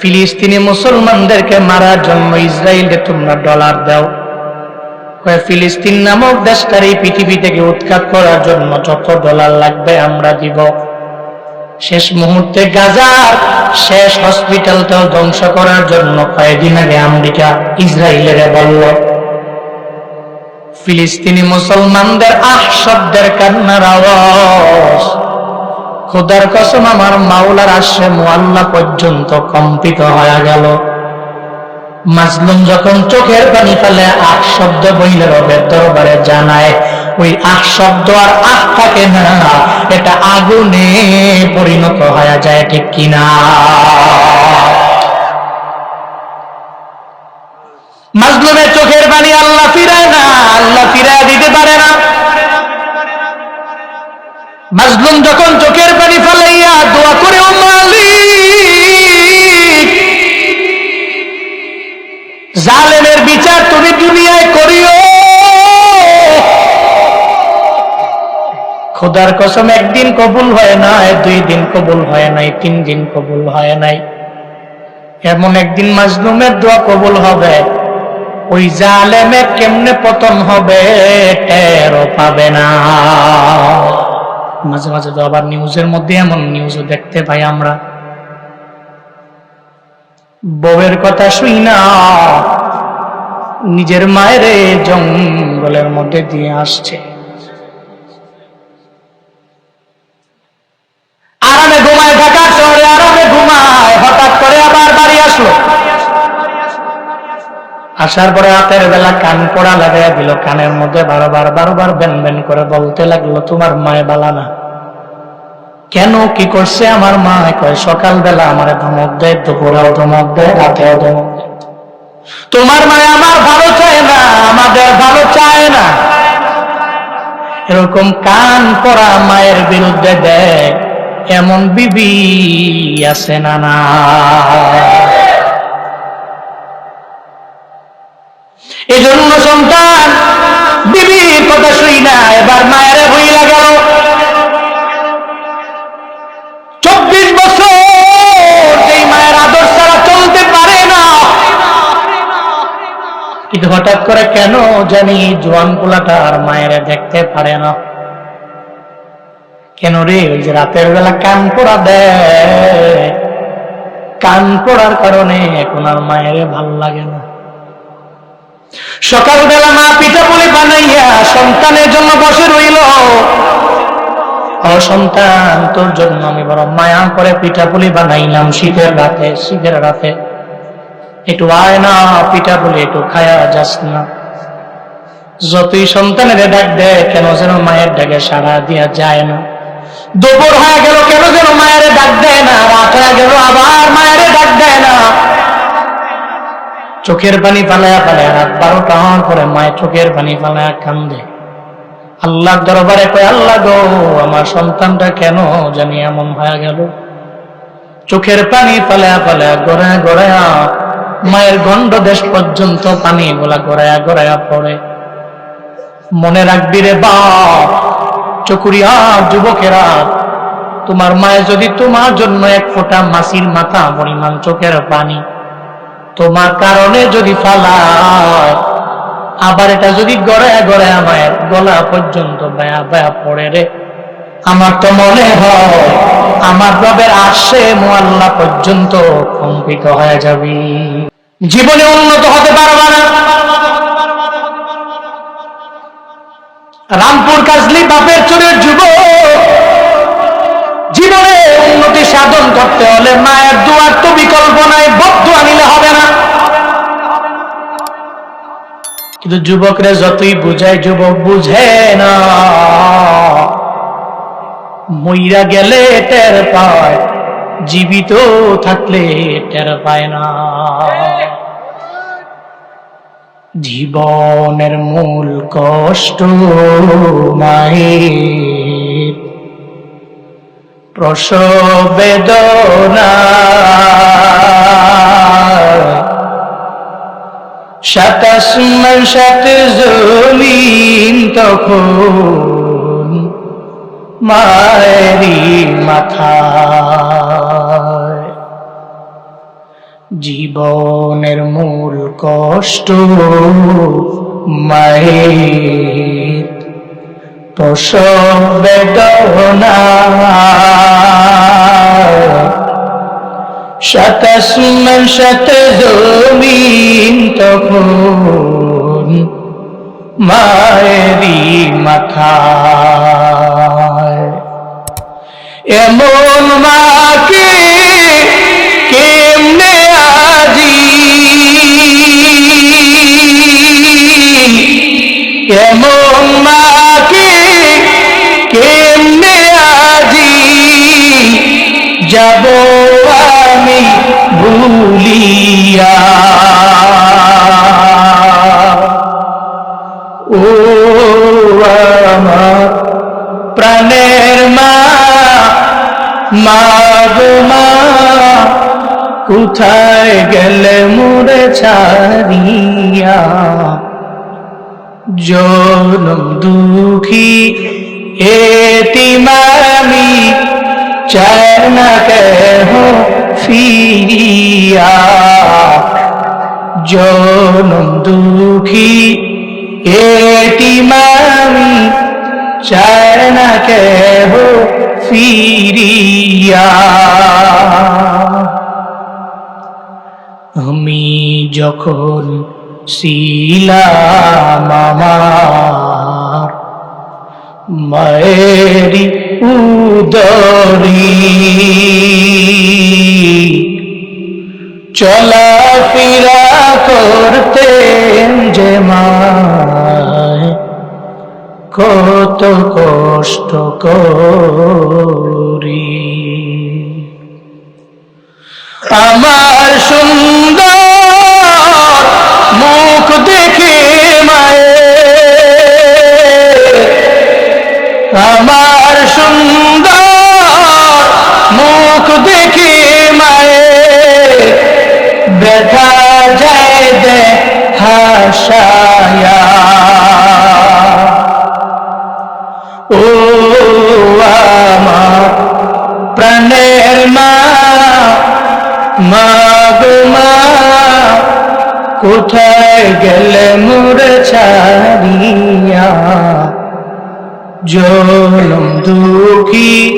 ফিলিস্তিনি মুসলমানদেরকে মারার জন্য ইসরায়েলকে তোমরা ডলার দাও। ফিলিস্তিন নামক দেশটার এই পৃথিবী থেকে উৎখাত করার জন্য যত ডলার লাগবে আমরা দিব। শেষ মুহূর্তে গাজার শেষ হসপিটালটাও ধ্বংস করার জন্য কয়েকদিন আগে আমেরিকা ইসরায়েলের বলল, ফিলিস্তিনি মুসলমানদের আহ শব্দের কান্নার আওয়াজ। খোদার কসম আমার মাওলার আসে মোয়াল্লা পর্যন্ত কম্পিত হয়ে গেল। মাজলুম যখন চোখের পানি ফেলে, আখ শব্দ বইলে রবের দরবারে জানায়, ওই আখ শব্দ আর আখ থাকে না, এটা আগুনে পরিণত হয়ে যায় ঠিক কিনা। মাজলুমের চোখের পানি আল্লাহ ফিরায় না, আল্লাহ ফিরায় দিতে পারে না। মাজলুম যখন চোখের খোদার কসম, একদিন কবুল হয় না দুই দিন কবুল হয় নাই, তিন দিন কবুল হয় নাই। এমন একদিন মাজলুমের দোয়া কবুল হবে, ওই জালেমে কেমনে পতন হবে, টেরও পাবে না। মাঝে মাঝে তো আবার নিউজের মধ্যে এমন নিউজও দেখতে পাই আমরা। বউয়ের কথা শুই না, নিজের মায়ের জঙ্গলের মধ্যে দিয়ে আসছে আরামে ঘুমায় ঢাকা শহরে আরামে ঘুমায় হঠাৎ করে আবার বাড়ি আসলো আসার পরে রাতের বেলা কান পড়া লাগাইয়া দিল। কানের মধ্যে বারবার বারবার বেন বেন করে বলতে লাগল, তোমার মায় বালা না। কেন? কি করছে আমার মা? কয়, সকালবেলা আমার ধমক দেয় দুপুরেও ধমক দেয় রাতেও ধমক তোমার মায় আমার ভালো চায় না, আমাদের ভালো চায় না। এরকম কান পড়া মায়ের বিরুদ্ধে দেয় এমন বিবি আছে না না। এজন্য সন্তান, বিবির কথা শুই না, এবার মায়ের হইলা গেল। চব্বিশ বছর যেই মায়ের আদর ছাড়া চলতে পারে না। কিন্তু হঠাৎ করে কেন জানি জোয়ান পোলাটা আর মায়ের দেখতে পারে না। কেন রে, ওই যে রাতের বেলা কান পড়া দেয়। কান পড়ার কারণে এখন আর মায়ের ভালো লাগে না। সকালবেলা মা পিঠা পুলি বানাইয়া সন্তানের জন্য বসে রইল। সন্তান তোর জন্য আমি বড় মায়া করে পিঠা পুলি বানাইলাম শীতের রাতে শীতের রাতে। একটু আয় না পিঠা পুলি একটু খায়া যাস না। যতই সন্তানের ডাক দেয় কেন যেন মায়ের ডাকে সাড়া দিয়া যায় না। দুপুর হয়ে গেল, কেন যেন মায়ের ডাক দেয় না, রাত হয়ে গেল, আবার মায়ের ডাক দেয় না। চোখের পানি ফালায়া ফালায়া রাত বারোটা হওয়ার পরে মায়ের চোখের পানি ফালায়া কান্দে। আল্লাহ দরবারে কয়, আল্লাহ গো, আমার সন্তানটা কেন জানি এমন হয়ে গেল? চোখের পানি ফালায়া ফালায়া গড়ায়া গড়ায়া মায়ের গন্ড দেশ পর্যন্ত পানি গুলা গড়ায়া গড়ায়া পড়ে। মনে রাখবি রে বাপ, চকুরিয়া যুবকেরা, তোমার মায়ের যদি তোমার জন্য এক ফোঁটা মাসির মাথা পরিমাণ চোখের পানি তোমার কারণে যদি ফালায়, আবার এটা যদি গড়ে গড়ে আমার গলা পর্যন্ত বায়া বায়া পড়ে রে। আমার তো মনে হয় আমার রবের আসে মোয়াল্লা পর্যন্ত কম্পিত হয়ে যাবি। জীবনে উন্নত হতে পারবা না। রামপুর কাজলি বাপের চোরের যুব। জীবনে উন্নতি সাধন করতে হলে মায়ের দুয়ার তো বিকল্প নাই বদ্ধ আনিলে হবে না। কিন্তু যুবকরা যতই বুঝায়, যুবক বুঝে না। মইরা গেলে টের পায়, জীবিত থাকলে টের পায় না। জীবনের মূল কষ্ট মায়ের। প্রসব বেদনা। সাতাশ সাত জলিন তখন মায়েরি মাথা জীবনের মূল কষ্ট মায়ের। প্রসব বেদনা সাতাশ শত জমিন তখন মায়েরি মাথা এমন মাকে কেমনে আজি? এমন মাকে কেমনে আজি? যাব ভুলিয়া। ও আমার প্রাণের মা মা মা, কোথায় গেলে মুড়ে ছাড়িয়া? জনম দুঃখী এতিমামি, চায় না কেহ ফিরিয়া জনম দুঃখী এতিমামি চায় না কেহ ফিরিয়া। আমি যখন ছিলাম আমার মায়েরি উদরি। চলাফেরা করতেন যে কত কষ্ট করি। আমার সুন্দর মুখ দেখে মায়ে আমার দেখে মায়ে ব্যথা যায় দে হাসায়া ও আমার প্রাণের মা মা, কোথায় গেলে মোরে ছাড়িয়া? জলম দুঃখী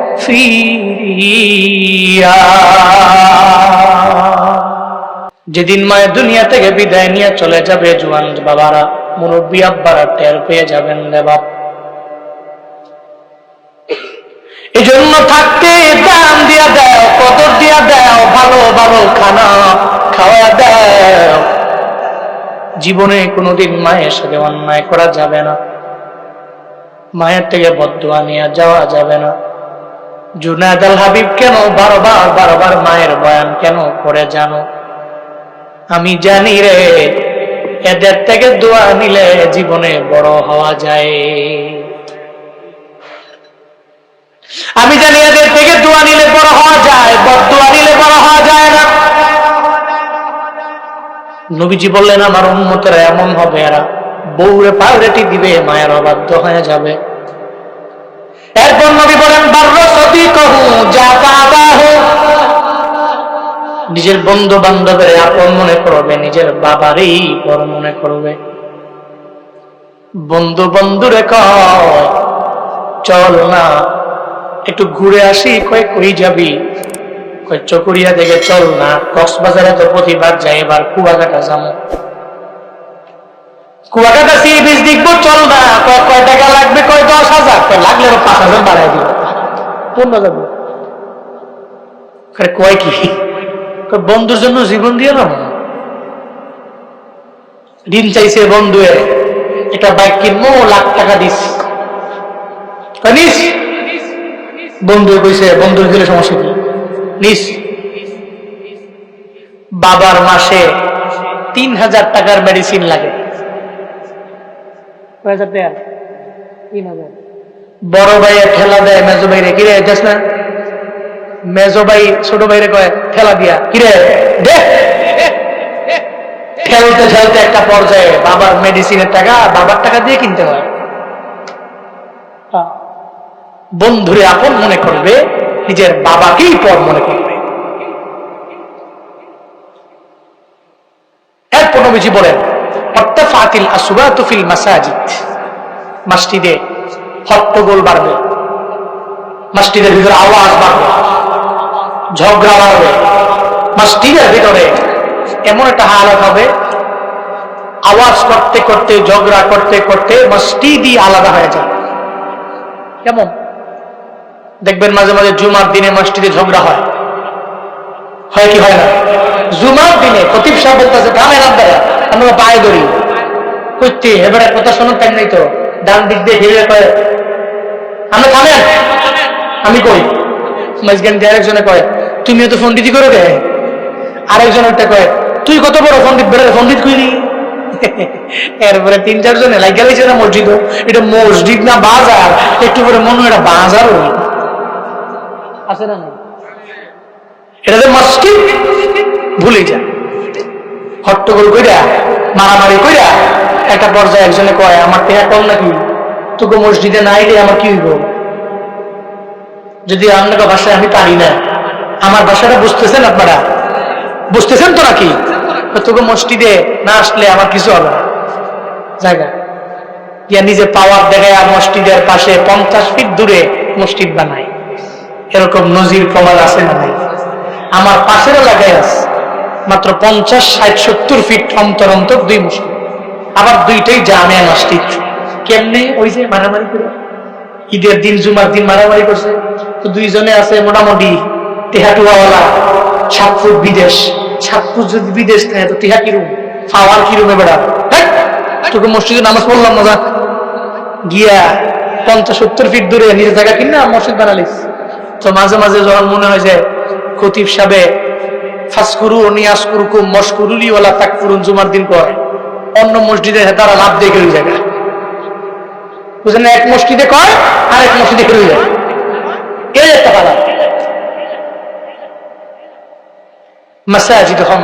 ফিরিয়া। যেদিন মায়ের দুনিয়া থেকে বিদায় নিয়ে চলে যাবে জোয়ান বাবারা, মুরব্বী আব্বারা টের পেয়ে যাবেন রে বাপ। এই জন্য থাকতে দাম দিয়া দাও, কদর দিয়া দাও, ভালো ভালো খানা খাওয়া দাও। জীবনে কোনোদিন মায়ের সাথে অন্যায় করা যাবে না। মায়ের থেকে বদুয়া নিয়ে যাওয়া যাবে না। জুনায়দ আল হাবিব কেন বারবার বারবার মায়ের বয়ান কেন করে জানো? আমি জানি রে, এদের থেকে দোয়া নিলে জীবনে বড় হওয়া যায়। আমি জানি এদের থেকে দোয়া নিলে বড় হওয়া যায় বদুয়া নিলে বড় হওয়া যায় না। নবীজি বললেন, আমার উন্মতেরা এমন হবে, এরা বউরে পাউরেটি দিবে, মায়ের অবাধ্য হয়ে যাবে। এরপর নবী বলেন নিজের বন্ধু বান্ধবের আপন মনে করবে, নিজের বাবারই পর মনে করবে। বন্ধু বন্ধুরে কয়, চল না, একটু ঘুরে আসি, কয়, কই যাবি? কয়, চকুরিয়া দেখে চল না, কক্সবাজারে তো প্রতিবার যাই এবার কুয়াকাটা যাব। কুয়াকাটা সি বিচ দেখব, চল না, কয় টাকা লাগবে, কয় দশ হাজার লাগলে পাঁচ হাজার বাড়াই দিব। পূর্ণ যাব। কয় কি? বন্ধুর জন্য জীবন দিয়ে না ঋণ চাইছে বন্ধু এটা বাইক কিনবো, লাখ টাকা দিস। নিস। বন্ধু কইছে, বন্ধুর দিলে সমস্যা কি? নিস। বাবার মাসে তিন হাজার টাকার মেডিসিন লাগে। কয় হাজার টাকা? তিন হাজার। বড় ভাইয়ের ঠেলা দেয় মেজো ভাইরে কিরে যাস না? মেজো ভাই ছোট ভাইরে কয় ঠেলা দিয়া। কিরে দে। ঠেলতে ঠেলতে একটা পর্যায়ে বাবার মেডিসিনের টাকা বাবার টাকা দিয়ে কিনতে হয়। বন্ধুরে আপন মনে করবে নিজের বাবাকেই পর মনে করবে। এরপর নবীজি বলেন অর্থাফাতিল আসুবাতু ফিল মাসাজিদ। মসজিদে হট্টগোল বাড়বে। মসজিদের ভিতরে আওয়াজ বাড়বে। ঝগড়া বাড়বে। মসজিদের ভিতরে এমন একটা হালত হবে, আওয়াজ করতে করতে, ঝগড়া করতে করতে মসজিদই আলাদা হয়ে যাবে কেমন? দেখবেন মাঝে মাঝে জুমার দিনে মসজিদে ঝগড়া হয়। হয় কি হয় না? জুমার দিনে খতিব সাহেব বলতেছে থামেন আমরা পায়ে ধরি। করতে এবারে কথা শোনার টাইম নাই তো। ডান দিক দিয়ে ঘিরে কয়ে, আমরা থামেন আমি কই, মাঝখান দিয়ে আরেকজনে কয়, তুমিও তো পন্ডিতি করো গে আরেকজন কয়, তুই কত বড় পন্ডিত বেড়ে পন্ডিত কইলি? এরপরে তিন চারজনে লাগিয়ে গেছে না মসজিদ এটা মসজিদ না বাজার? একটু করে মনে এটা বাজার আছে না? এটা যে মসজিদ? ভুলে যা। হট্টগোল কইরা, মারামারি কইরা একটা পর্যায়ে একজনে কয়, আমার টেহা কম নাকি? তোকে মসজিদে না আইলে আমার কি হইব? যদি আপনাকে ভাষায় আমি পারি না। আমার ভাষাটা বুঝতেছেন আপনারা? বুঝতেছেন তো নাকি? তোকে মসজিদে না আসলে আমার কিছু হবে জায়গা ইয়া নিজে পাওয়ার দেখায় মসজিদের পাশে পঞ্চাশ ফিট দূরে মসজিদ বানায়। এরকম নজির প্রমাণ আছে না নাই? আমার পাশের এলাকায় আছে। মাত্র পঞ্চাশ, ষাট, সত্তর ফিট অন্তর অন্তর দুই মসজিদ। আবার দুইটাই জামে মসজিদ। কেমনে? ওই যে মারামারি করে। ঈদের দিন জুমার দিন মারামারি করছে। তো দুইজনে আছে মোটামুটি টেহাটুয়াওয়ালা সাত ফুট বিদেশ। সাত ফুট যদি বিদেশ থাকে তো টেহা কিরুম ফাওয়ার কিরুমে বেড়া? হেৎ, তোকে মসজিদে নামাজ পড়লাম মজা। গিয়া পঞ্চাশ সত্তর ফিট দূরে নিজের জায়গা কিনা মসজিদ বানালিস। তো মাঝে মাঝে যখন মনে হয় যে খতিব সাবে ফাসকুরু ও নিয়াসকুরু কুম মশকুরুলি ওলা তাকফুরুন জুমার দিন কয় অন্য মসজিদে তারা লাভ দিয়ে খেলে যায় বুঝলেন এক মসজিদে কয় আর এক মসজিদে খেলে যায় এই একটা পালা। মাসাজিদহম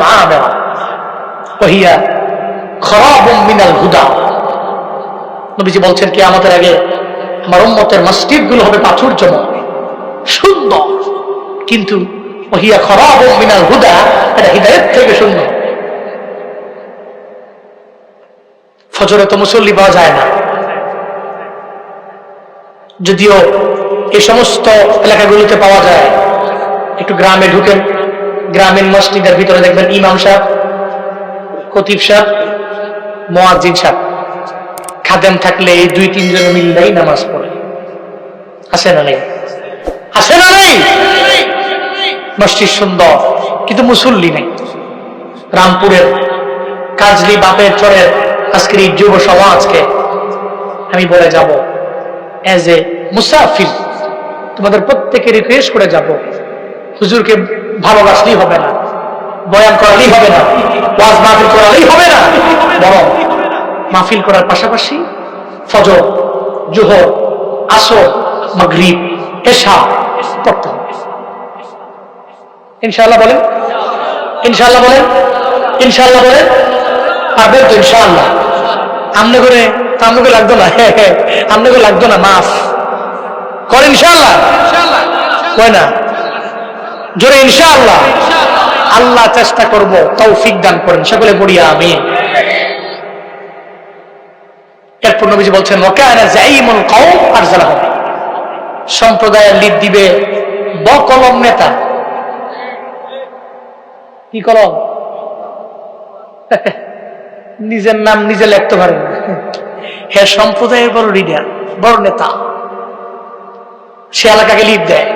কহিয়া খরাবুম মিনাল হুদা। নবীজি বলছেন কি আমাদের আগে আমার উম্মতের মসজিদগুলো হবে প্রাচুর্যময়, সুন্দর। কিন্তু ওহিয়া খরাবুম মিনাল হুদা, এটা হৃদয়ের থেকে সুন্দর। ফজরে তো মুসল্লি পাওয়া যায় না। যদিও এই সমস্ত এলাকাগুলিতে পাওয়া যায়, একটু গ্রামে ঢুকেন গ্রামীণ মসজিদের ভিতরে দেখবেন ইমাম সাহেব, খতিব সাহেব মোয়াজিন সাহেব। খাদেম থাকলে এই দুই তিনজন মিললেই নামাজ পড়ে। আসে না নেই? আসে না নেই? মসজিদ সুন্দর, কিন্তু মুসল্লি নেই। রামপুরের কাজলি বাপের চরের আজকের এই যুব সমাজকে আমি বলে যাব এজ এ মুসাফির। তোমাদের প্রত্যেকে রিকোয়েস্ট করে যাব, হুজুরকে ভালোবাসলেই হবে না, বয়ান করালেই হবে না, ওয়াজ মাহফিল করালেই হবে না, বরং মাহফিল করার পাশাপাশি ফজর, জোহর, আসর, মাগরিব, এশা পড়তে হবে। ইনশাআল্লাহ বলেন? ইনশাআল্লাহ বলেন? ইনশাআল্লাহ বলেন? পারবেন তো ইনশাআল্লাহ। আমনে করে আমনে করে লাগতো না আমনে করে লাগতো না, মাফ। করেন ইনশাআল্লাহ। কয় না? জোরে ইনশাআল্লাহ। আল্লাহ চেষ্টা করব, তৌফিক দান করেন। সকলে পড়িয়া আমি এরপর নবীজি বলছেন সম্প্রদায়ের লিড দিবে ব কলম নেতা। কি কলম? নিজের নাম নিজে লিখতে পারেন না। হে সম্প্রদায়ের বড় লিডার বড় নেতা, সে এলাকাকে লিড দেয়।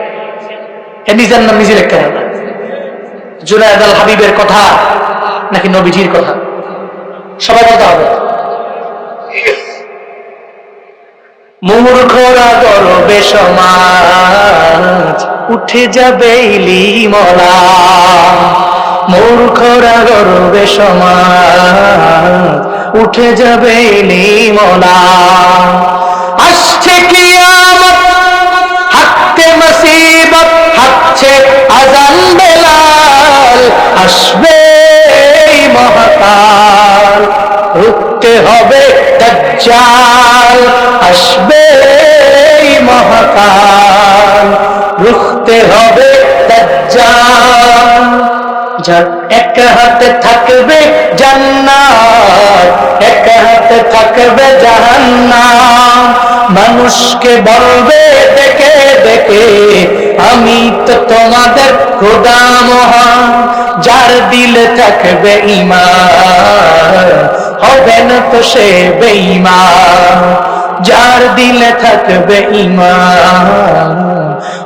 হে নিজের নাম নিজে লিখতে পারে না। জুনায়দ আল হাবিবের কথা নাকি নবীজির কথা? সবাই বলতে হবে। মূর্খরা গর্বে সমাজ, উঠে যাবে ইলিমলা। মূর্খরা গর্বে সমান উঠে যাবে নিমলা। আসছে কিয়ামত, হাতে মুসিবত হাচ্ছে আজান বেলাল, আসবে মহাকাল। রুখতে হবে দজ্জাল, আসবে মহাকাল। রুখতে হবে দজ্জাল। যার এক হাতে থাকবে জান্নাত, এক হাতে থাকবে জাহান্নাম। মানুষকে বলবে, দেখে দেখে, আমি তো তোমাদের খোদা মহান। যার দিলে থাকবে ইমান হবে না তো সে বেঈমান। যার দিলে থাকবে ইমান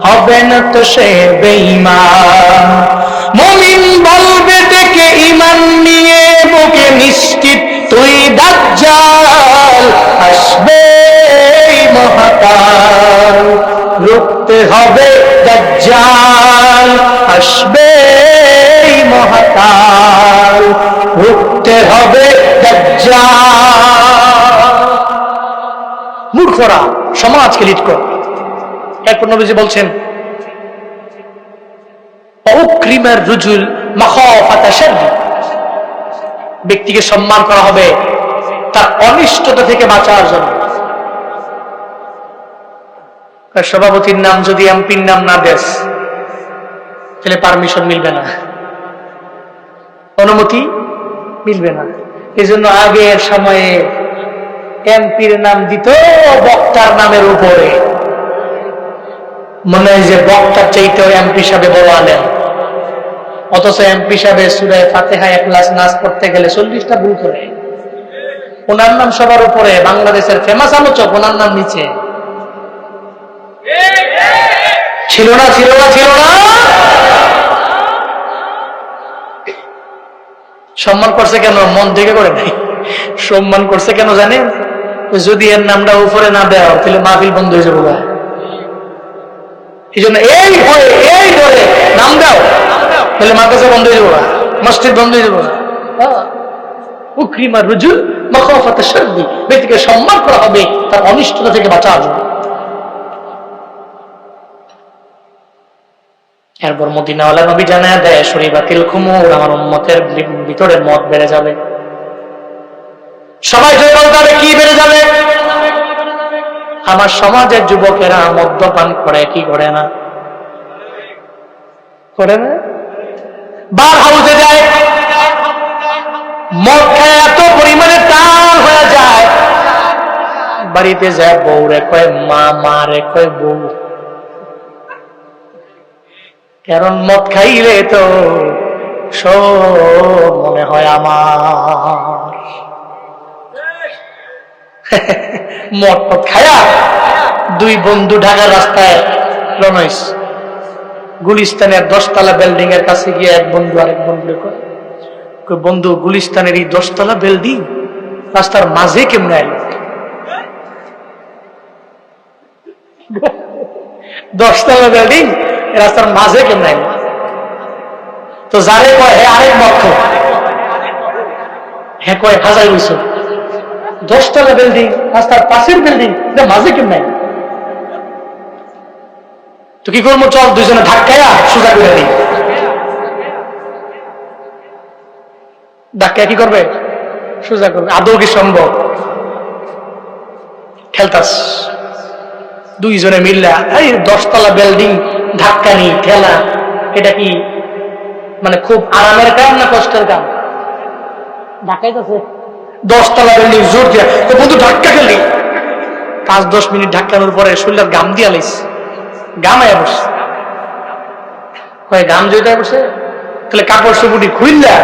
হবে না তো সে বেঈমান। মমিন বলবে দেখে ইমান নিয়ে বুকে নিশ্চিত তুই দাজ্জাল আসবে মহাকাল। রুখতে হবে দাজ্জাল আসবে মহাকাল। রুখতে হবে দাজ্জাল। মূর্খরা, সমাজকে লিড কর। এরপর নবীজি বলছেন অক্রিমের রুজুল ব্যক্তিকে সম্মান করা হবে তার অনিষ্টতা থেকে বাঁচার জন্য। সভাপতির নাম যদি এমপির নাম না দেস, তাহলে পারমিশন মিলবে না। অনুমতি মিলবে না। এই জন্য আগের সময়ে এমপির নাম দিত বক্তার নামের উপরে। মনে হয় যে বক্তার চাইতেও এমপি সাহেব বড় আলেন অথচ এমপি সাহেব সুরায় ফাতেহা এক ক্লাস নাচ করতে গেলে চল্লিশটা ভুল করে। ওনার নাম সবার উপরে, বাংলাদেশের ফেমাস আলোচক, ওনার নাম নিচে। ছিল না ছিল না ছিল না। সম্মান করছে কেন? মন থেকে করে নাই। সম্মান করছে কেন জানেন? যদি এর নামটা উপরে না দেওয়া তাহলে মাহফিল বন্ধ হয়ে যাব। এই জন্য এই ভয়ে এই ধরে নাম দাও। তাহলে মাদ্রাসা বন্ধ হয়ে যাব। মসজিদ বন্ধ হয়ে যাব। হ্যাঁ। উকরিমা মখাফাতে সর্দি ব্যক্তিকে সম্মান করা হবে তার অনিষ্টতা থেকে জন্য এরপর মদিনাওয়ালা নবী জানায় দেয় শরী বাতিল খুমুর আমার উম্মতের ভি- ভিতরে মদ বেড়ে যাবে সবাই জয় বলতে হবে কি বেড়ে যাবে আমার সমাজের যুবকেরা মদ্যপান করে কি করে না করে না বার হাউসে যায়, মদ খায়, এত পরিমাণে টান হয়ে যায়। বাড়িতে যায়, বউ রে কয়, মা মা রে কয়, বউ কারণ মদ খাইলে তো সব মনে হয় আমার। মদ মদ খায়া দুই বন্ধু ঢাকার রাস্তায় রনইস গুলিস্তানের দশতলা বিল্ডিং এর কাছে গিয়ে এক বন্ধু আরেক বন্ধু কয় বন্ধু, গুলিস্তানের এই দশতলা বিল্ডিং রাস্তার মাঝে কেমনে আইল? দশতলা বিল্ডিং রাস্তার মাঝে কেমনে আইল? তো যারে কয়, হে আরেক মক্ষ হ্যাঁ কয়, হাজার বছর। দশতলা বিল্ডিং রাস্তার পাশের বিল্ডিং মাঝে কেমনে আইল? তো কি করব? চল দুজনে ধাক্কায়া সোজা করে দিই ধাক্কায় কি করবে? সোজা করবে। আদৌ কি সম্ভব? খেলতাস। দুইজনে মিললা এই দশতলা বিল্ডিং ধাক্কা নি ঠেলা এটা কি মানে খুব আরামের কাম না কষ্টের কাম? ধাক্কাইতেছে। দশতলা বিল্ডিং জোর দিয়া। বন্ধু ধাক্কা খেলি পাঁচ দশ মিনিট ধাক্কানোর পরে শরীরের গাম দিয়া লাইস গামায় বসে। কয়, গাম যেটা বসে? তাহলে কাপড় সুপুটি খুললা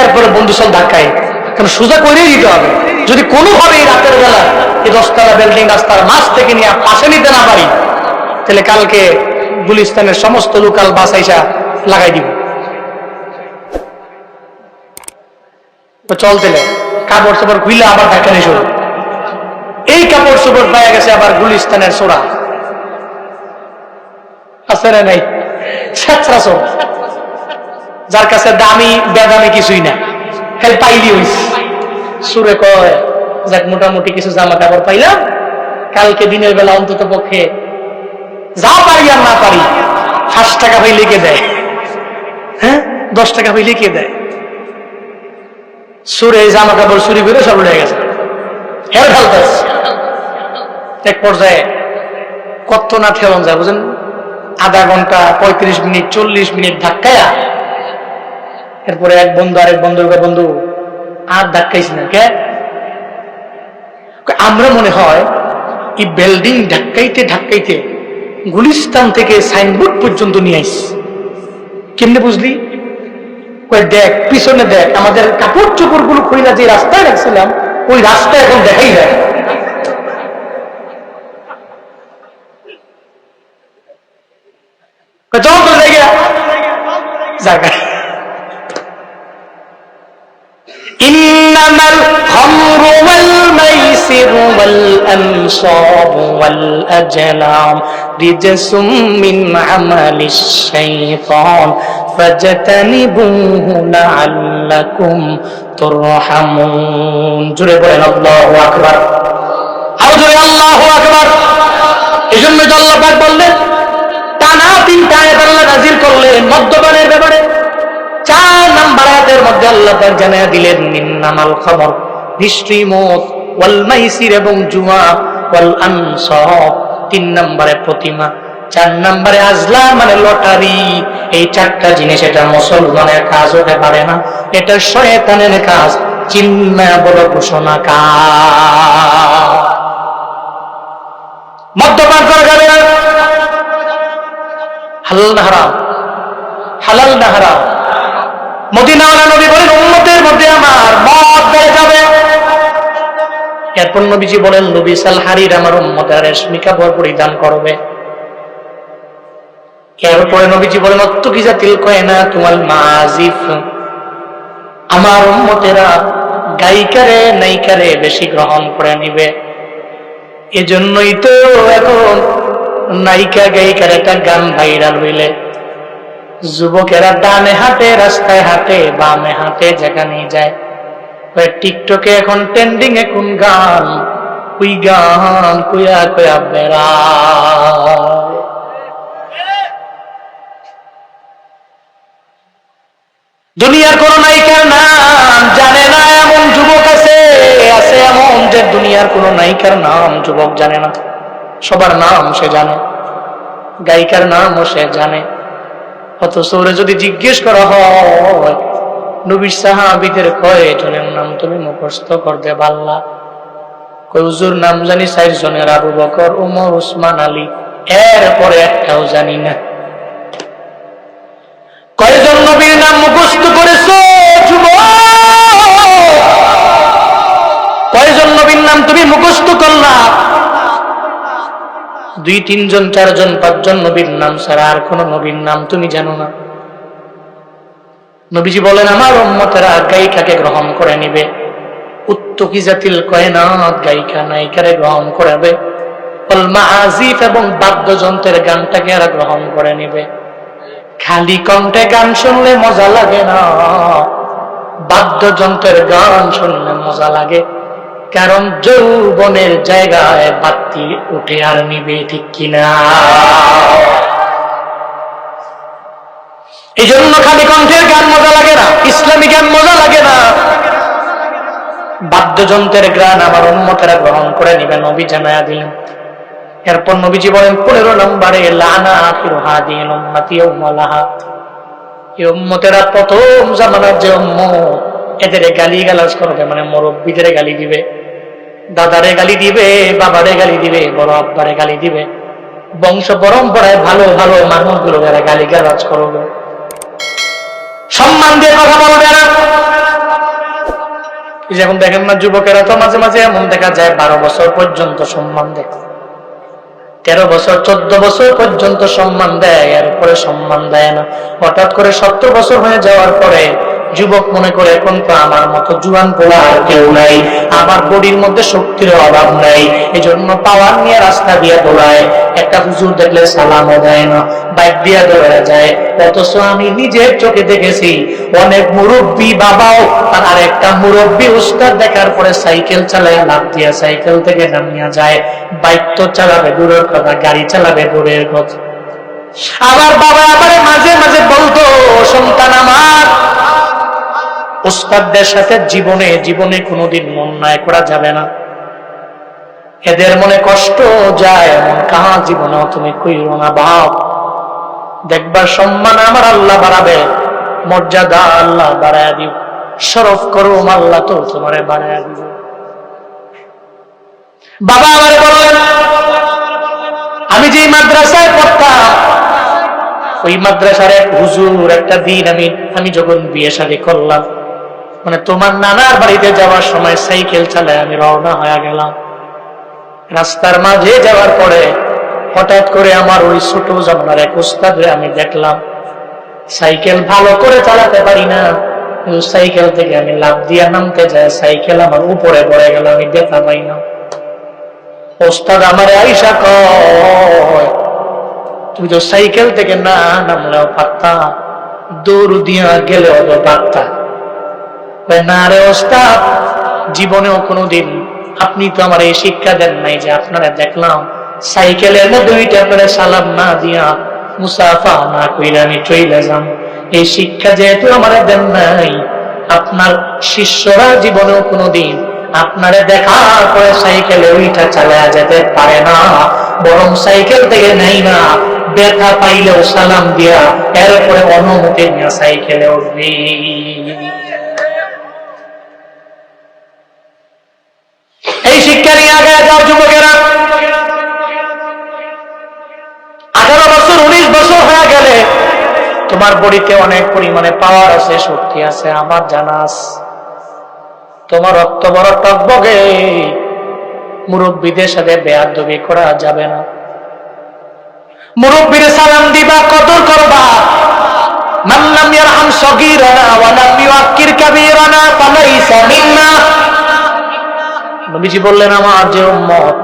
এরপরে বন্ধু সব ধাক্কায়। কারণ সোজা করেই দিতে হবে। যদি কোনোভাবে এই রাতের বেলা এই দশতলা বিল্ডিং রাস্তার মাছ থেকে নিয়ে পাশে নিতে না পারি, তাহলে কালকে গুলিস্তানের সমস্ত লোকাল বাস আইসা লাগাই দিব। তো চল তেলে কাপড় চোপড় খুইলে আবার ধাক্কা নিয়ে এই কাপড় চোপড় পাওয়া গেছে আবার গুলিস্তানের সোড়া আছে নাই? ছাত্রা যার কাছে দামি, বেদামি কিছুই না খালি পাইলি হইস। সুরে কয়, যাক, মোটামুটি কিছু জামা কাপড় পাইলাম। কালকে দিনের বেলা অন্তত পক্ষে যা পারি আর না পারি, পাঁচ টাকা ভাই লিখে দেয়? হ্যাঁ? দশ টাকা ভাই লিখে দেয়? সুরে জামা কাপড় চুরি করে সব উঠে গেছে। হের ফেলতেছে এক পর্যায়ে কত না ঠেলন যায়, বুঝেন? আধা ঘণ্টা পঁয়ত্রিশ মিনিট চল্লিশ মিনিট ধাক্কায়া এরপরে এক বন্ধু আরেক বন্ধুর কয়, বন্ধু আর ধাক্কাইছি না কে? আমরা মনে হয় এই বিল্ডিং ধাক্কাইতে ধাক্কাইতে গুলিস্তান থেকে সাইনবোর্ড পর্যন্ত নিয়ে আইস কেমনে বুঝলি? দেখ পিছনে দেখ আমাদের কাপড় চোপড়গুলো খুইলা যে রাস্তায় রাখছিলাম ওই রাস্তা এখন দেখাই যায় কয়, চল তো জায়গা জায়গা إنما الخمر والميسر والأنصاب والأجلام رجس من عمل الشيطان فاجتنبوه لعلكم ترحمون জুড়ে বলেন আল্লাহু আকবার আরো জোরে আল্লাহু আকবার এই জন্য তো আল্লাহ পাক বললেন মধ্যে আল্লাহ পাক জানায়া দিলেন নিন্নামাল খবর নিশ্চয়ই মত ওয়াল মাইসির এবং জুয়া ওয়াল আনসাব তিন নম্বরে প্রতিমা, চার নম্বরে আজলা মানে লটারি। এই চারটা জিনিস এটা মুসলমানের কাজ হতে পারে না, এটা শয়তানের কাজ। চিন্ময় বড় ঘোষণা কাজ করা যাবে না। হালাল না হালাল না মদিনাওয়ালা নবী বলেন, উম্মতের মধ্যে এরপর নবীজি বলেন, নবী সাল হারির আমার উম্মতের রেশমি কাপড় পরিধান করবে। এরপরে নবীজি বলেন অত্য কি জাতিল কয় না তোমার মাজিফ। আমার গায়িকারে বেশি গ্রহণ করে নিবে। এজন্যই তো এখন নায়িকা গায়িকার একটা গান ভাইরাল হইলে। যুবকেরা ডানে হাতে রাস্তায় হাতে বামে হাঁটে যেখানে যায়। টিকটকে এখন ট্রেন্ডিং এ কোন গান? কুই গান? কুয়া কুয়া বেড়ায় দুনিয়ার কোন নায়িকার নাম জানে না এমন যুবক আছে আছে এমন যে দুনিয়ার কোন নায়িকার নাম যুবক জানে না। সবার নাম সে জানে, গায়িকার নামও সে জানে। অথচ ওরে যদি জিজ্ঞেস করা হয়, নবীর সাহাবিদের কয়জনের নাম তুমি মুখস্থ করতে পারলা? কই হুজুর, নাম জানি চার জনের, আবু বকর, উমর, উসমান, আলী। এরপরে একটাও জানি না। কয়জন নবীর নাম মুখস্থ করেছ কয়জন নবীর নাম তুমি মুখস্থ করলা? দুই, তিনজন, চারজন, পাঁচজন নবীর নাম ছাড়া আর কোন নবীর নাম তুমি জানো না। নবীজি বলেন, আমার উম্মতেরা গায়িকাকে গ্রহণ করে নিবে। উত্তকি জাতিল কয়নাত গায়িকা নায়িকারে গ্রহণ করাবে। আজিফ এবং বাদ্যযন্ত্রের গানটাকে এরা গ্রহণ করে নিবে। খালি কণ্ঠে গান শুনলে মজা লাগে না। বাদ্যযন্ত্রের গান শুনলে মজা লাগে। কারণ যৌবনের জায়গায় বাতি উঠে আর নিবে ঠিক কিনা। এই জন্য খালি কণ্ঠের গান মজা লাগে না, ইসলামী গান মজা লাগে না। বাদ্যযন্ত্রের গান আমার উন্মতেরা গ্রহণ করে নিবে, নবী জানায়া দিলেন। এরপর নবীজি বলেন, পনেরো নম্বরে লানা প্রথম জামানার যে উম্মত, এদের গালি গালাজ করবে মানে মুরব্বীদের গালি দিবে। দাদারে গালি দিবে, বাবারে গালি দিবে, বড় আব্বারে গালি দিবে। বংশ পরম্পরায় ভালো ভালো মানুষগুলো এরা গালি গালাজ করবে। সম্মান দিয়ে কথা বলবে না। যেমন দেখেন না, যুবকেরা তো মাঝে মাঝে এমন দেখা যায়, বারো বছর পর্যন্ত সম্মান দেয়। তেরো বছর, চোদ্দ বছর পর্যন্ত সম্মান দেয়, এরপরে সম্মান দেয় না। হঠাৎ করে সত্তর বছর হয়ে যাওয়ার পরে যুবক মনে করে, এখন তো আমার মতো জুয়ান পোলা আর কেউ নাই। আমার বডির মধ্যে শক্তির অভাব নাই। এই জন্য পাওয়ার নিয়ে রাস্তা দিয়ে দৌড়ায়। একটা হুজুর দেখলে সালামও দেয় না, বাইক দিয়া দৌড়ে যায়। অথচ আমি নিজের চোখে দেখেছি, অনেক মুরব্বী বাবাও, আর আরেকটা মুরব্বী উস্তাদ দেখার পরে সাইকেল চালায় লাভ দিয়া সাইকেল থেকে নামিয়া যায়। বাইক তো চালাবে, দূরের কথা, গাড়ি চালাবে, দূরের কথা। আমার বাবা আমার মাঝে মাঝে বলতো, সন্তান আমার উস্তাদদের সাথে জীবনে জীবনে কোনোদিন মন নাই করা যাবে না। এদের মনে কষ্ট যায়, এমন কাহা জীবনেও তুমি কইরো না বাপ। দেখবার সম্মান আমার আল্লাহ বাড়াবে, মর্যাদা আল্লাহ বাড়ায় দিব শরফ করো আল্লাহ তো তোমারে বাড়ায় দিব। বাবা আমারে বললেন, আমি যে মাদ্রাসায় পড়তাম, ওই মাদ্রাসার এক হুজুর, একটা দিন আমি আমি যখন বিয়ে শাদী করলাম মানে তোমার নানার বাড়িতে যাওয়ার সময় সাইকেল চালায় আমি রওনা হয়ে গেলাম। রাস্তার মাঝে যাওয়ার পরে হঠাৎ করে আমার ওই ছোট জমানার এক উস্তাদে আমি দেখলাম, সাইকেল ভালো করে চালাতে পারি না। সাইকেল থেকে আমি লাভ দিয়া নামতে যাই সাইকেল আমার উপরে পড়ে গেল, আমি ব্যথা পাই না। ওস্তাদ আমার আইসা কয়, তুমি তো সাইকেল থেকে না নামলেও পারতা, দৌড় দিয়া গেলেও পারতা। না রে ওস্তাদ, জীবনেও কোনোদিন আপনি তো আমার এই শিক্ষা দেন নাই যে আপনারা দেখলাম সাইকেলের মধ্যে ওইটা আপনারা সালাম না দিয়া মুসাফা না কইলে আমি চইলে যাম। এই শিক্ষা যেহেতু আমার দেন নাই, আপনার শিষ্যরা জীবনেও কোনোদিন আপনারে দেখার পরে সাইকেলে ওইটা চালায়া যেতে পারে না। বরং সাইকেল থেকে নেই না, ব্যথা পাইলেও সালাম দিয়া, এরপরে অনুমতি নিয়ে সাইকেলে উঠবি শিক্ষা নিয়ে আগে যাও যুবকেরা। আঠারো বছর, উনিশ বছর হয়ে গেলে তোমার বডিতে অনেক পরিমাণে পাওয়ার আছে, শক্তি আছে, আমার জানা আছে। তোমার রক্ত বড় টকবগে। মুরব্বীদের সাথে বেয়াদবি করা যাবে না। মুরব্বীর সালাম দিবা, কদর করবা। মান লাম ইয়ারহাম সগীরানা ওয়া লাম ইউআক্কির কাবীরানা, ফালাইসা মিন্না। নবীজি বললেন, আমার যে উম্মত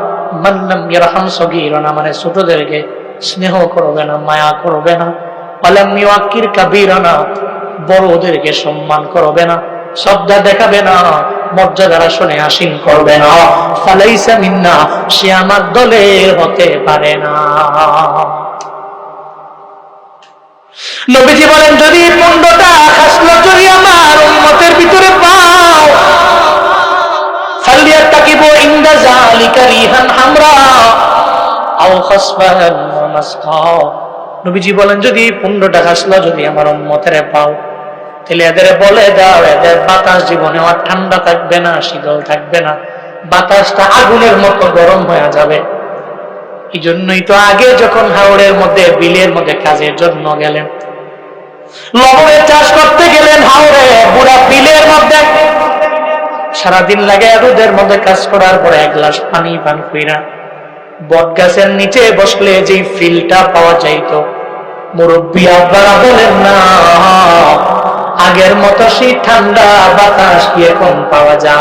মান্নাম ইয়ারহাম মানে ছোটদেরকে স্নেহ করবে না, মায়া করবে না। ইউআক্কির কাবীরানা, বড়দেরকে সম্মান করবে না। দেখাবে না আসনে করবে না। ফালাইসা মিন্না, সে আমার হতে পারে না। নবীজি বলেন, যদি পণ্ডটা খাসলো যদি আমার উম্মতের ভিতরে ফালিয়াত্তাকিব ইনদা যালিকা রিহান হামরা আও খাসফান ওয়া নবীজি বলেন, যদি পণ্ডটা খাসলো যদি আমার উম্মতের পাও, তাহলে এদের বলে দাও, এদের বাতাস জীবনে আর ঠান্ডা থাকবে না, শীতল থাকবে না। বাতাসটা আগুনের মতো গরম হয়ে যাবে। এই জন্যই তো আগে যখন হাওড়ের মধ্যে, বিলের মধ্যে কাজের জন্য গেলেন। লবণের চাষ করতে গেলেন হাওড়ে বুড়া বিলের মধ্যে। সারাদিন লাগে রোদের মধ্যে কাজ করার পরে এক গ্লাস পানি পান কইরা বট গাছের নিচে বসলে যেই ফিলটা পাওয়া যাইত। মুরব্বী আব্বারা বলেন না, আগের মতো সেই ঠান্ডা বাতাস কি এখন পাওয়া যায়।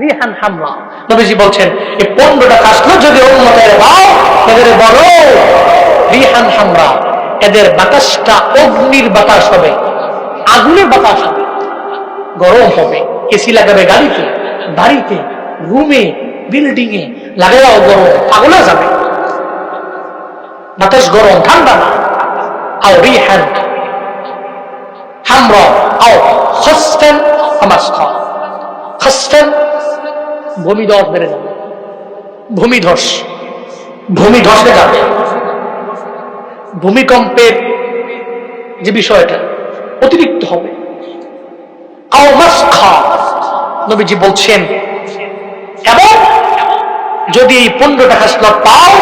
রিহান হামলা। নবীজি বলছেন, এই পনেরোটা কাশলো যদি পাও এদের বড় রিহান হামরা এদের বাতাসটা অগ্নির বাতাস হবে, আগুনের বাতাস হবে, গরম হবে। এসি লাগাবে গাড়িতে, বাড়িতে রুমে বিল্ডিং এ লাগাও গরম পাগলা যাবে। বাতাস গরম, ঠান্ডা না। আও রিহান। হামরা, আও খসফেন আমাসখা খসফেন, ভূমিধস বেড়ে যাবে। ভূমিধস, ভূমিধসে যাবে। ভূমিকম্পের যে বিষয়টা, অতিরিক্ত হবে। নবীজি বলছেন, এবং যদি এই পনেরোটা হাসলা পাও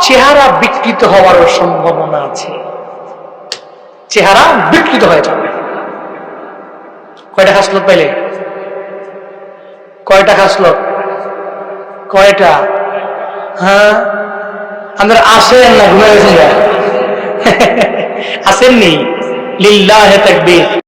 চেহারা বিকৃত হওয়ার সম্ভাবনা আছে। চেহারা বিকৃত হয়ে যাবে। কয়টা হাসলত পাইলে কয়টা হাসলত কয়টা? হ্যাঁ? আমরা আসেন না ঘুরে গেছেন আসেননি লিল্লাহ তাকবীর